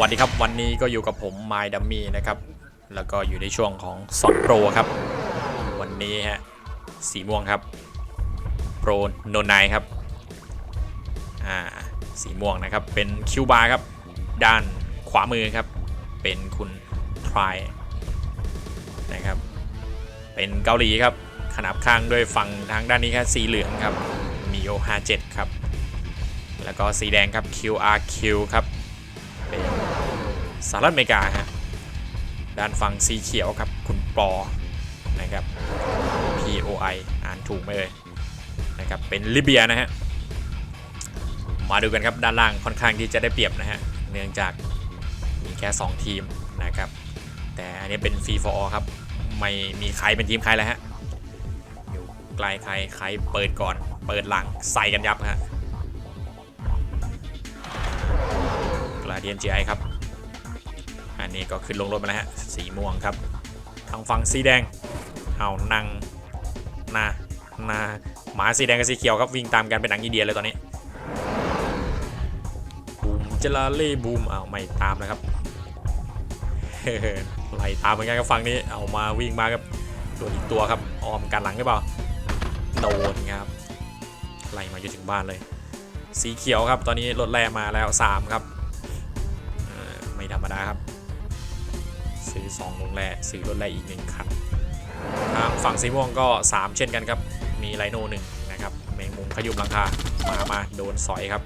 วัสดีครับ วันนี้ก็อยู่กับผม My Dummy นะครับ แล้วก็อยู่ในช่วงของสอนโปรครับ วันนี้ฮะสีม่วงครับ โปรโนไนครับอ่าสีม่วงนะครับ เป็นคิวบาร์ครับ ด้านขวามือครับ เป็นคุณทรายนะครับ เป็นเกาหลีครับ ขนาบข้างด้วยฝั่งทางด้านนี้ครับสีเหลืองครับมีโอ57ครับ แล้วก็สีแดงครับ QRQ ครับ หรัฐอเมริกาฮะด้านฝั่งสีเขียวครับคุณปอนะครับ POI อ่านถูกไหมเอ่ยนะครับเป็นลิเบียนะฮะมาดูกันครับด้านล่างค่อนข้างที่จะได้เปรียบนะฮะเนื่องจากมีแค่ 2 ทีมนะครับ แต่อันนี้เป็นฟรีฟอร์ครับไม่มีใครเป็นทีมใครแล้วฮะอยู่ไกลใครใครเปิดก่อน เปิดหลังใส่กันยับฮะกลาเดียน GI ครับ อันนี้ก็ขึ้นลงรถมาแล้วฮะสีม่วงครับทางฝั่งสีแดงเอานังนานาหมาสีแดงกับสีเขียวครับวิ่งตามกันเป็นหนังอินเดียเลยตอนนี้บูมเจลาเล่บูมเอาไม่ตามนะครับไล่ตามเหมือนกันครับฝั่งนี้เอามาวิ่งมาครับโดนอีกตัวครับออมกันหลังหรือเปล่าโดนครับไล่มาอยู่ถึงบ้านเลย สีเขียวครับตอนนี้รถแร่มาแล้ว 3 ครับอ่อไม่ธรรมดาครับ ซื้อ2ลงแร่ซื้อรถแร่อีก1คันทางฝั่งสีม่วงก็ 3 เช่นกันครับ มีไลโน่หนึ่งนะครับแมงมุมขยุมหลังคามามาโดนสอยครับ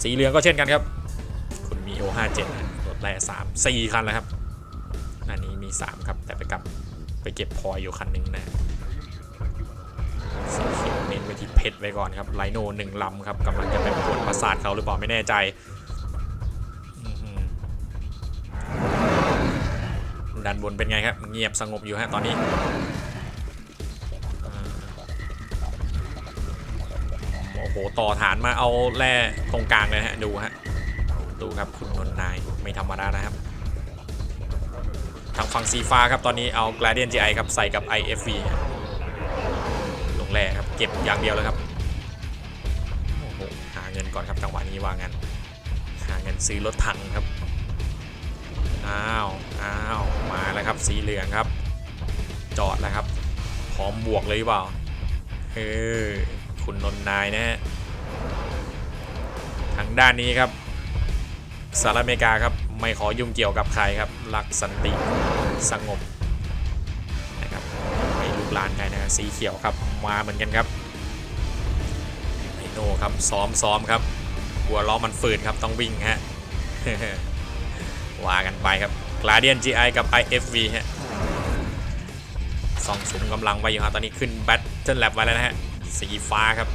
สีเหลืองก็เช่นกันครับ คุณมีโอ57นะรถแร่3 4คันแล้วครับอันนี้มี 3 ครับ แต่ไปกลับไปเก็บพอยอยู่คันหนึ่งนะสีเขียวเน้นไปที่เพชรไว้ก่อนครับไลโนหนึ่งลำครับกำลังจะไปปวดประสาทเขาหรือเปล่าไม่แน่ใจ ด้านบนเป็นไงครับ เงียบสงบอยู่ฮะตอนนี้โอ้โหต่อฐานมาเอาแร่ตรงกลางเลยฮะดูฮะดูครับคุณนนท์นายไม่ธรรมดานะครับ ทางฝั่งสีฟ้าครับตอนนี้เอา Gladian GI ครับใส่กับ IFV ลงแร่ครับเก็บอย่างเดียวเลยครับโอ้โหหาเงินก่อนครับจังหวะนี้วางั้นหาเงินซื้อรถถังครับ อ้าวอ้าวมาแล้วครับสีเหลืองครับ จอดแล้วครับ พร้อมบวกเลยเปล่าเออคุณนนนายนะฮะทางด้านนี้ครับสหรัฐอเมริกาครับไม่ขอยุ่งเกี่ยวกับใครครับรักสันติสงบนะครับไม่ลูกหลานใครนะสีเขียวครับมาเหมือนกันครับไอโน่ครับซ้อมซ้อมครับกลัวล้อมันฝืดครับต้องวิ่งฮะ ว่ากันไปครับ Guardian GI กับ IFV ฮะสองสุมกำลังไว้อยู่ครับตอนนี้ขึ้น Battle Lab ไว้แล้วนะฮะสีฟ้าครับ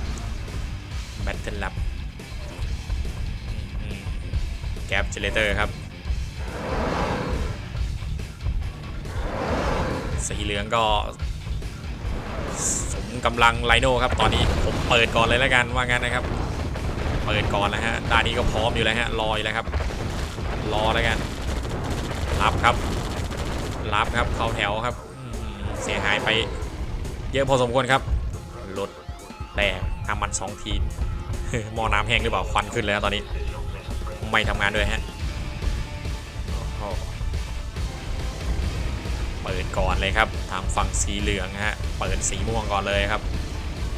Battle Lab แก p เจเลเตอร์ครับ สีเหลืองก็สมกำลังไลโน่ครับ ตอนนี้ผมเปิดก่อนเลยแล้วกันว่างั้นนะครับ เปิดก่อนแล้วฮะด้านนี้ก็พร้อมอยู่แล้วฮะรออยู่แล้วครับ รอแล้วกัน รับครับ รับครับ เข้าแถวครับ เสียหายไป เยอะพอสมควรครับรถแรงน้ำมันสองทีหม้อน้ำแห้งหรือเปล่า ควันขึ้นแล้วตอนนี้ ไม่ทำงานด้วยฮะเปิดก่อนเลยครับ ทางฝั่งสีเหลืองฮะ เปิดสีม่วงก่อนเลยครับ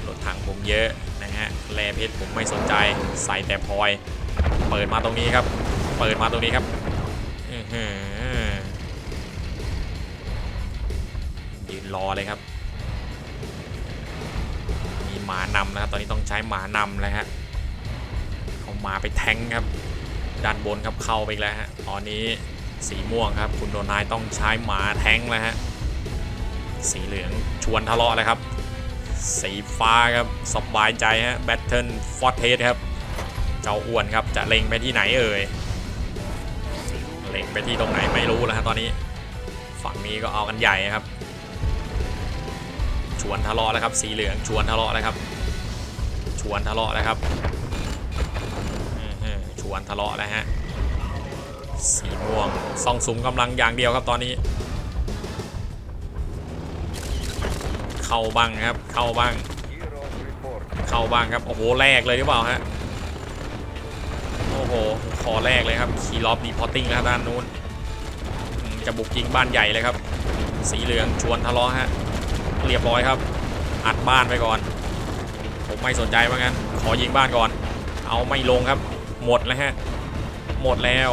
รถถังผมเยอะนะฮะแร่เพชรผมไม่สนใจ ใส่แต่พลอย เปิดมาตรงนี้ครับ ปิดมาตรงนี้ครับยืนรอเลยครับ มีหมานำนะครับ ตอนนี้ต้องใช้หมานำเลยฮะเอาหมาไปแทงครับ ด้านบนครับเข้าไปอีกแล้วฮะ ตอนนี้สีม่วงครับ คุณโดนายต้องใช้หมาแทงแล้วฮะ สีเหลืองชวนทะเลาะเลยครับ สีฟ้าครับสบายใจฮะแบทเทิลฟอร์เทสครับ เจ้าอ้วนครับจะเล็งไปที่ไหนเอ่ย เล็งไปที่ตรงไหนไม่รู้แล้วฮะตอนนี้ ฝั่งนี้ก็เอากันใหญ่ครับ ชวนทะเลาะแล้วครับ สีเหลืองชวนทะเลาะแล้วครับ ชวนทะเลาะแล้วครับชวนทะเลาะแล้วฮะสีม่วงซองสุมกำลังอย่างเดียวครับตอนนี้ เข้าบ้างครับ เข้าบ้าง เข้าบ้างครับโอ้โหแรกเลยหรือเปล่าฮะ หคอแรกเลยครับคีรอบรีพอติ้งแล้วครับด้านนู้นจะบุกยิงบ้านใหญ่เลยครับ สีเหลืองชวนทะเลาะฮะเรียบร้อยครับ อัดบ้านไปก่อน ผมไม่สนใจว่างั้น ขอยิงบ้านก่อน เอาไม่ลงครับ หมดแล้วฮะ หมดแล้ว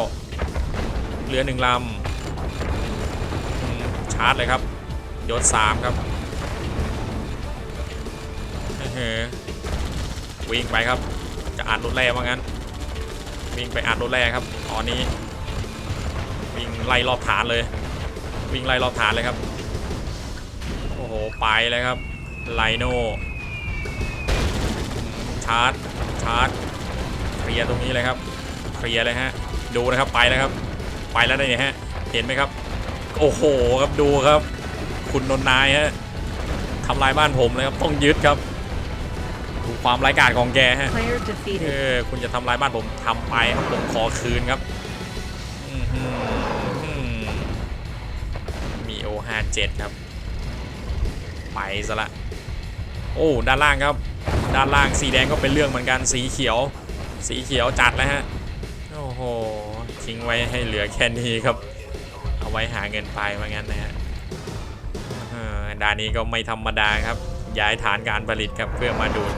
เหลือหนึ่งลำอืมชาร์จเลยครับยศสามครับเฮ้อวิ่งไปครับ จะอัดรถแร่ว่างั้น วิ่งไปอัดรถแร่ครับตอนนี้ วิ่งไล่รอบฐานเลย วิ่งไล่รอบฐานเลยครับ โอ้โห ไปเลยครับ ไลโนชาร์จ ชาร์จ เคลียร์ตรงนี้เลยครับ เคลียร์เลยฮะ ดูนะครับ ไปแล้วครับ ไปแล้วเนี่ยฮะ เห็นไหมครับ โอ้โห ครับ ดูครับ คุณนนนายฮะทำลายบ้านผมเลยครับ ต้องยึดครับ ความไร้ายกาจของแกฮะ Player เอ defeated. อคุณจะทำลายบ้านผมทำไปครับผมขอคืนครับอื้อหือมีโอห้าเจ็ดครับ ไปซะละ โอ้ด้านล่างครับ ด้านล่างสีแดงก็เป็นเรื่องเหมือนกันสีเขียว สีเขียวจัดแล้วฮะโอ้โหทิ้งไว้ให้เหลือแค่นี้ครับ เอาไว้หาเงินไปว่างั้นนะฮะเออด้านนี้ก็ไม่ธรรมดาครับย้ายฐานการผลิตครับเพื่อมาดูด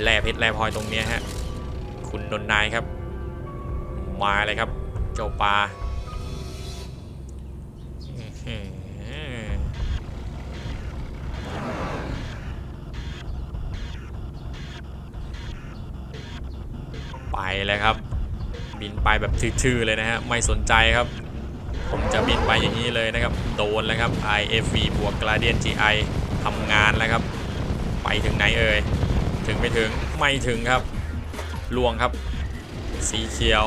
แร่เพชรแร่พลอยตรงนี้ฮะ คุณนนนายครับ มาเลยครับ เจ้าปลาไปเลยครับ บินไปแบบทื่อๆเลยนะฮะ ไม่สนใจครับ ผมจะบินไปอย่างนี้เลยนะครับ โดนแล้วครับ IFV บวก Gradient GI ทำงานแล้วครับ ไปถึงไหนเอ่ย ถึงไม่ถึงไม่ถึงครับลวงครับ สีเขียว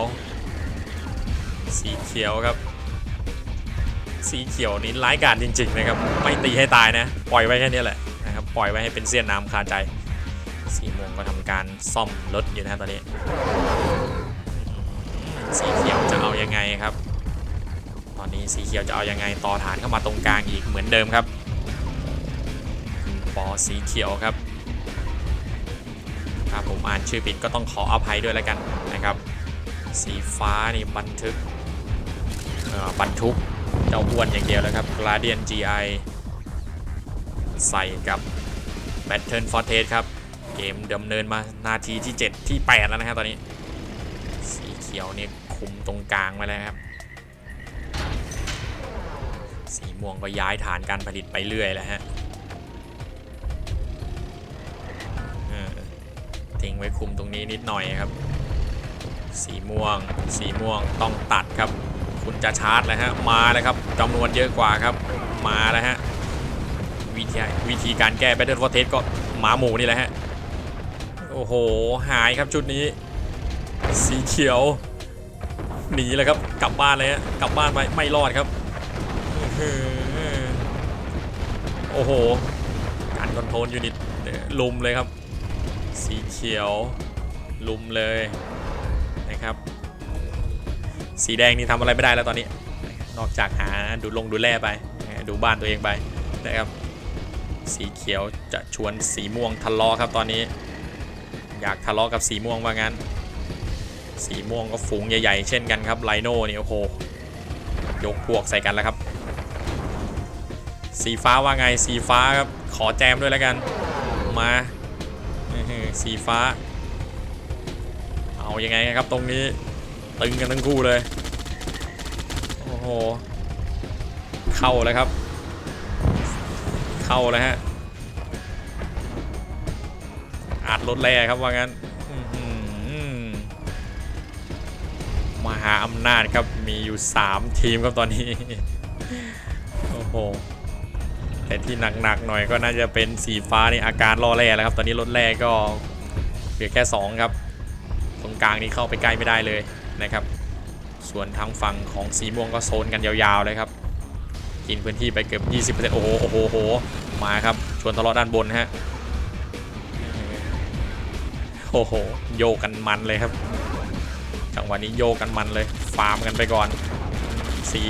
สีเขียวครับ สีเขียวนี้ร้ายกาจจริง ๆ นะครับ ไม่ตีให้ตายนะ ปล่อยไว้แค่นี้แหละนะครับปล่อยไว้ให้เป็นเสี้ยนน้ำคาใจสีม่วงก็ทำการซ่อมรถอยู่นะตอนนี้ สีเขียวจะเอายังไงครับ ตอนนี้สีเขียวจะเอายังไงต่อฐานเข้ามาตรงกลางอีกเหมือนเดิมครับปอสีเขียวครับ ผมอ่านชื่อผิดก็ต้องขออภัยด้วยแล้วกันนะครับ สีฟ้านี่บันทึกบรรทุกเจ้าอ้วนอย่างเดียวแล้วครับ Guardian GI ใส่กับ Battle Fortress ครับ เกมดำเนินมานาทีที่ 7 ที่ 8 แล้วนะครับตอนนี้ สีเขียวนี่คุมตรงกลางไว้แล้วครับ สีม่วงก็ย้ายฐานการผลิตไปเรื่อยแล้วฮะ ทิ้งไว้คุมตรงนี้นิดหน่อยครับ สีม่วง สีม่วงต้องตัดครับ คุณจะชาร์จแล้วฮะ มาแล้วครับจำนวนเยอะกว่าครับ มาแล้วฮะ วิธีวิธีการแก้ Battle for Test ก็หมาหมูนี่แหละฮะ โอ้โห หายครับชุดนี้ สีเขียว หนีเลยครับ กลับบ้านเลยฮะ กลับบ้านไปไม่รอดครับ โอ้โห การคอนโทรลยูนิตลุมเลยครับ สีเขียวลุมเลยนะครับ สีแดงนี่ทำอะไรไม่ได้แล้วตอนนี้ นอกจากหาดูลงดูแลไป ดูบ้านตัวเองไปนะครับ สีเขียวจะชวนสีม่วงทะเลาะครับตอนนี้ อยากทะเลาะกับสีม่วงว่างั้น สีม่วงก็ฝูงใหญ่ๆ เช่นกันครับไลโน่นี่โอ้โหยกพวกใส่กันแล้วครับ สีฟ้าว่าไงสีฟ้าครับขอแจมด้วยแล้วกันมา สีฟ้า เอายังไงครับตรงนี้ ตึงกันทั้งคู่เลย โอ้โห เข้าเลยครับ เข้าเลยฮะอัดรถแร่ครับว่างั้นมหาอำนาจครับมีอยู่ 3 ทีมครับตอนนี้ โอ้โห แต่ที่หนักๆหน่อยก็น่าจะเป็นสีฟ้านี่อาการล่อแร่แล้วครับ ตอนนี้รถแร่ก็เหลือแค่ 2 ครับ ตรงกลางนี้เข้าไปใกล้ไม่ได้เลยนะครับ ส่วนทางฝั่งของสีม่วงก็โซนกันยาวๆเลยครับ กินพื้นที่ไปเกือบ20%โอ้โหโอ้โหโหมาครับชวนทะเลาะด้านบนฮะโอ้โหโยกกันมันเลยครับจังหวะนี้โยกกันมันเลยฟาร์มกันไปก่อน สี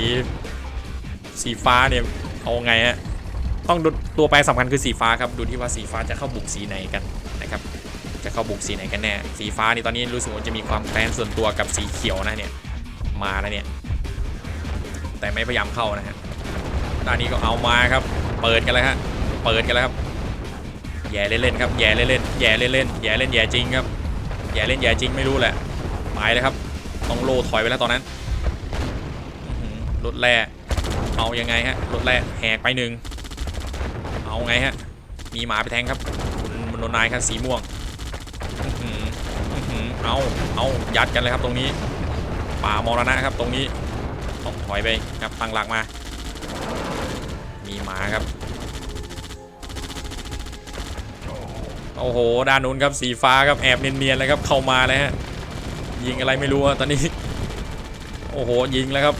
สีฟ้าเนี่ยเอาไงฮะ ต้องดูตัวแปรสำคัญคือสีฟ้าครับดูที่ว่าสีฟ้าจะเข้าบุกสีไหนกันนะครับจะเข้าบุกสีไหนกันแน่สีฟ้านี่ตอนนี้รู้สึกว่าจะมีความแค้นส่วนตัวกับสีเขียวนะเนี่ยมาแล้วเนี่ยแต่ไม่พยายามเข้านะฮะด้านนี้ก็เอามาครับ เปิดกันเลยฮะเปิดกันแล้วครับแย่เล่นๆครับแย่เล่นๆแย่เล่นๆแย่เล่นแย่จริงครับแย่เล่นแย่จริงไม่รู้แหละไปเลยครับต้องโลถอยไปแล้วตอนนั้นรถแร่เอายังไงฮะรถแร่แหกไปหนึ่ง เอาไงฮะ มีหมาไปแทงครับ คุณมโนนายครับสีม่วงอื้อหืออื้อหือเอาเอายัดกันเลยครับตรงนี้ ป่ามรณะครับตรงนี้ ต้องถอยไปครับตั้งหลักมา มีหมาครับ โอ้โห ด้านนู้นครับสีฟ้าครับแอบเนียนๆเลยครับเข้ามาเลยฮะ ยิงอะไรไม่รู้ตอนนี้ โอ้โหยิงแล้วครับ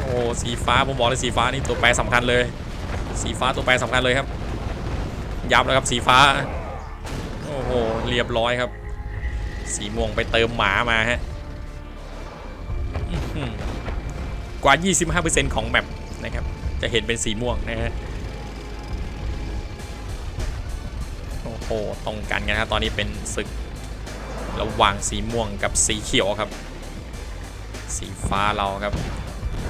โอ้สีฟ้าผมบอกเลยสีฟ้านี่ตัวแปรสำคัญเลย สีฟ้าตัวแปรสำคัญเลยครับ ยับแล้วครับสีฟ้า โอ้โห เรียบร้อยครับ สีม่วงไปเติมหมามาฮะอื้อหือกว่า 25%ของแมปนะครับ จะเห็นเป็นสีม่วงนะฮะ โอ้โห ตรงกันกันครับ ตอนนี้เป็นศึกระหว่างสีม่วงกับสีเขียวครับ สีฟ้าเราครับ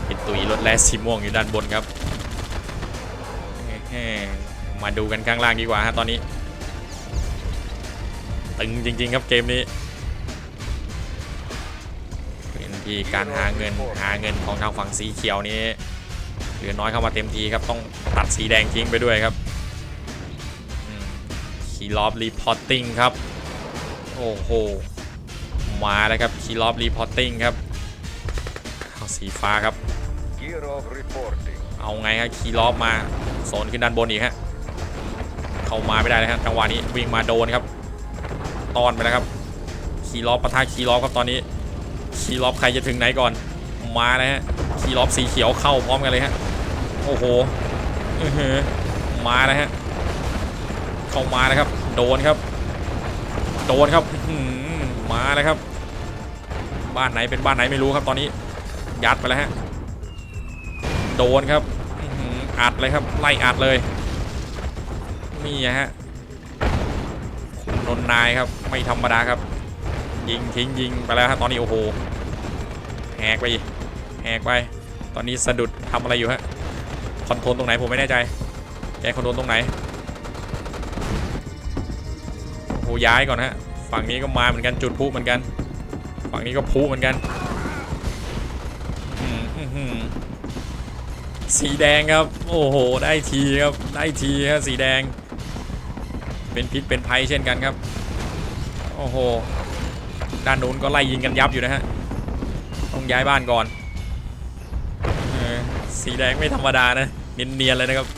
เป็นตุยรถแล่สีม่วงอยู่ด้านบนครับ มาดูกันข้างล่างดีกว่าฮะตอนนี้ ตึงจริง ๆ ครับเกมนี้เป็นที่การหาเงินหาเงินของทางฝั่งสีเขียวนี้เหลือน้อยเข้ามาเต็มทีครับต้องตัดสีแดงทิ้งไปด้วยครับคีลอฟรีพอร์ติ้งครับ โอ้โห มาแล้วครับคีลอฟรีพอร์ติ้งครับเอาสีฟ้าครับ Gear of reporting. เอาไงครับคีลอฟมาโซนขึ้นด้านบนอีกฮะเข้ามาไม่ได้เลยครับจังหวะนี้วิ่งมาโดนครับตอนไปแล้วครับคีลอฟปะทะคีลอฟครับตอนนี้คีลอฟใครจะถึงไหนก่อนมาเลยฮะคีลอฟสีเขียวเข้าพร้อมกันเลยฮะโอ้โหอือหือมาแล้วฮะเข้ามาแล้วครับ โดนครับ โดนครับมาแล้วครับ บ้านไหนเป็นบ้านไหนไม่รู้ครับตอนนี้ยัดไปแล้วฮะ โดนครับอัดเลยครับ ไล่อัดเลยนี่ฮะคุณนนนายครับ ไม่ธรรมดาครับ ยิงทิ้งยิงไปแล้วครับตอนนี้โอ้โหแหกไปอีกแหกไป ตอนนี้สะดุดทำอะไรอยู่ฮะคอนโทรลตรงไหนผมไม่แน่ใจแกคอนโทรลตรงไหนโอ้โหย้ายก่อนฮะฝั่งนี้ก็มาเหมือนกันจุดพลุเหมือนกัน ฝั่งนี้ก็พลุเหมือนกัน สีแดงครับ โอ้โห ได้ทีครับ ได้ทีครับสีแดง เป็นพิษเป็นภัยเช่นกันครับ โอ้โห ด้านนู้นก็ไล่ยิงกันยับอยู่นะฮะ ต้องย้ายบ้านก่อนออสีแดงไม่ธรรมดานะ เนียนๆเลยนะครับ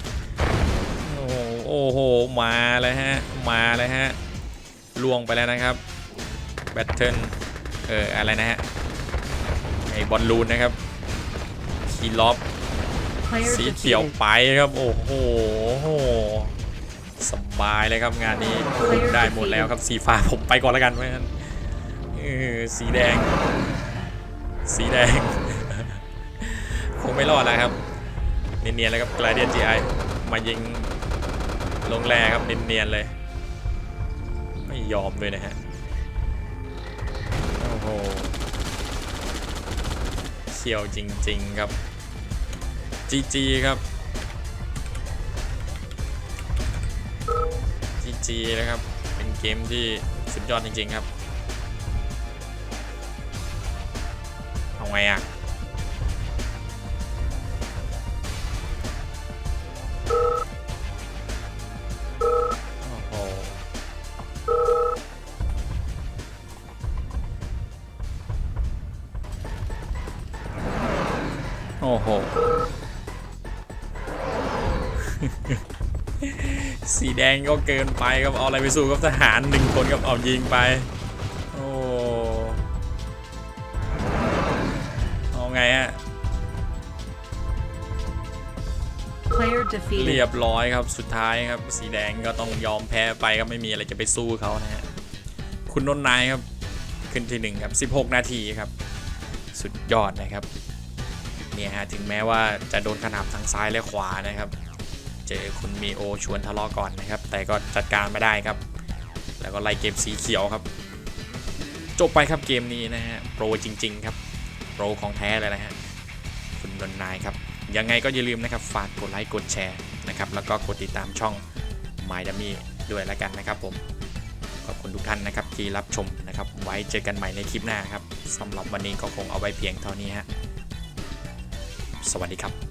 โอ้โห โอ้โห มาเลยฮะ มาเลยฮะ ล่วงไปแล้วนะครับ แบตเทิล เออ อะไรนะฮะ ไอบอลลูนนะครับคีล็อป สีเขียว defeated. ไปครับ โอ้โหสบายเลยครับงานนี้คุมได้หมดแล้วครับสีฟ้าผมไปก่อนแล้วกันเพราะฉะนั้นเออสีแดง สีแดง คงไม่รอดแล้วครับ เนียนๆเลยครับกลาเดียนจีไอมายิงลงแร่ครับเนียนๆเลย ไม่ยอมด้วยนะฮะโอ้โหเขียวจริง ๆ ครับ จีจีครับจีจีนะครับ เป็นเกมที่สุดยอดจริง ๆ ครับ เอาไงอะโอ้โห งก็เกินไปครับเอาอะไรไปสู้กับทหารหนึ่งคนกับเอายิงไปโอ้เอาไงฮะ Player defeated. เรียบร้อยครับสุดท้ายครับสีแดงก็ต้องยอมแพ้ไปครับไม่มีอะไรจะไปสู้เขานะฮะคุณนนท์นายครับขึ้นที่หนึ่งครับ 16 นาทีครับ สุดยอดนะครับเนี่ยฮะถึงแม้ว่าจะโดนขนาบทางซ้ายและขวานะครับ เจอคุณมีโอชวนทะเลาะก่อนนะครับ แต่ก็จัดการไม่ได้ครับ แล้วก็ไล่เกมสีเขียวครับ จบไปครับเกมนี้นะฮะโปรจริง ๆ ครับโปรของแท้เลยนะฮะคุณนนนายครับ ยังไงก็อย่าลืมนะครับฝากกดไลค์กดแชร์นะครับแล้วก็กดติดตามช่อง My d u m m y ด้วยแล้วกันนะครับผมขอบคุณทุกท่านนะครับที่รับชมนะครับ ไว้เจอกันใหม่ในคลิปหน้าครับสำหรับวันนี้ก็คงเอาไว้เพียงเท่านี้ฮะสวัสดีครับ